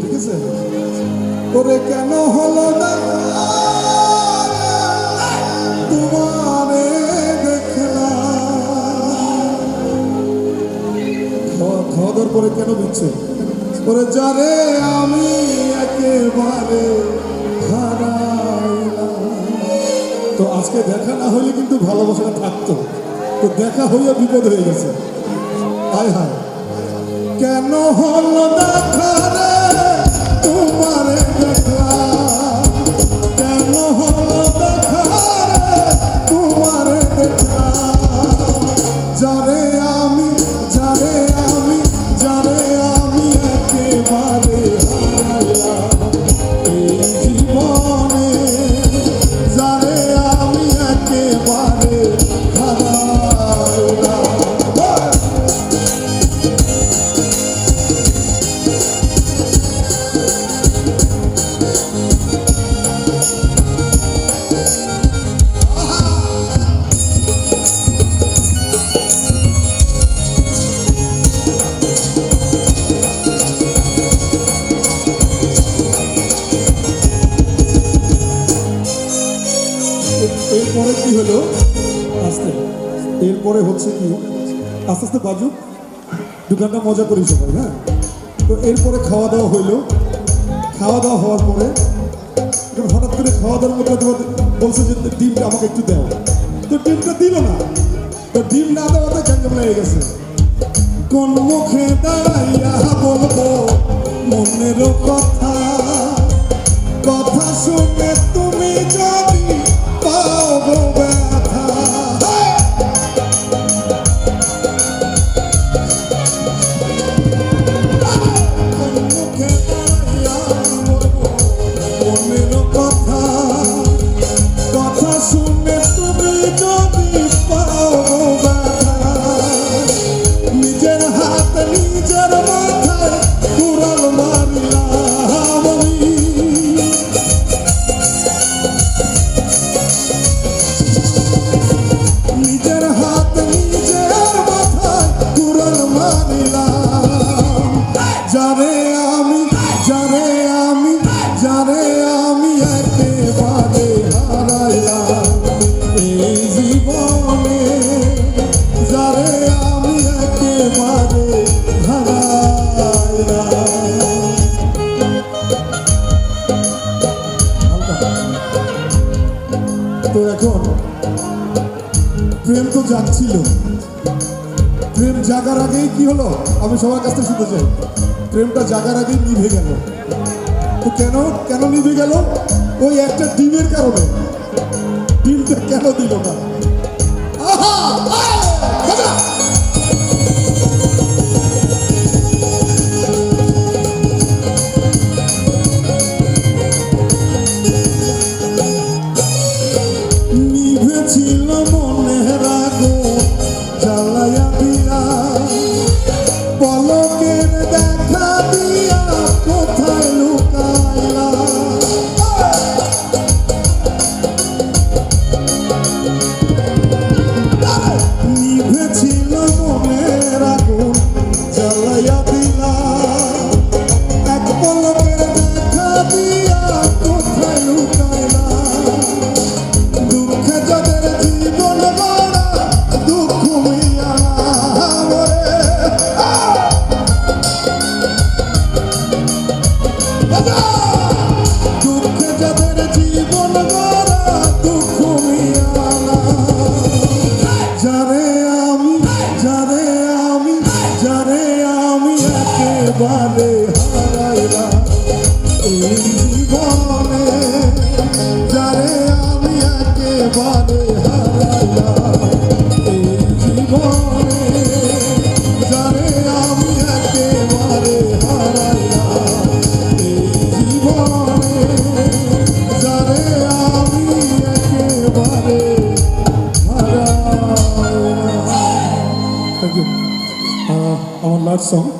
ঠিক আছে? ওরে কেন হলো না? তোমারে খাওয়া দাওয়ার পরে কেন দিচ্ছে ওরে যারে আমি একেবারে আজকে দেখা না হইলে কিন্তু ভালোবাসা থাকতো। তো দেখা হইয়া বিপদ হয়ে গেছে। হায় হায়। কেন হল দেখা তোমারে এরপরে কি হলো? আস্তে। এরপরে হচ্ছে কি? আস্তে আস্তে বাজুক। দোকানটা মজা করি সবাই হ্যাঁ? তো এরপরে খাওয়া দাওয়া হইল। খাওয়া দাওয়া হওয়ার পরে হঠাৎ করে খাওয়া দাওয়ার মধ্যে বলছে যে ডিমটা আমাকে একটু দাও। তো ডিমটা দিল না। তো ডিম না দেওয়াতে গ্যাঞ্জাম লেগে গেছে। কোন মুখে দাঁড়াইয়া বলব মনের কথা। কথা শুনে তুমি যদি প্রেম তো যাচ্ছিল প্রেম জাগার আগেই কি হলো আমি সবার কাছ থেকে শুনতে চাই প্রেমটা জাগার আগেই নিভে গেল কেন কেন নিভে গেল ওই একটা ডিমের কারণে ডিমটা কেন দিল না আহা! দুঃখে song.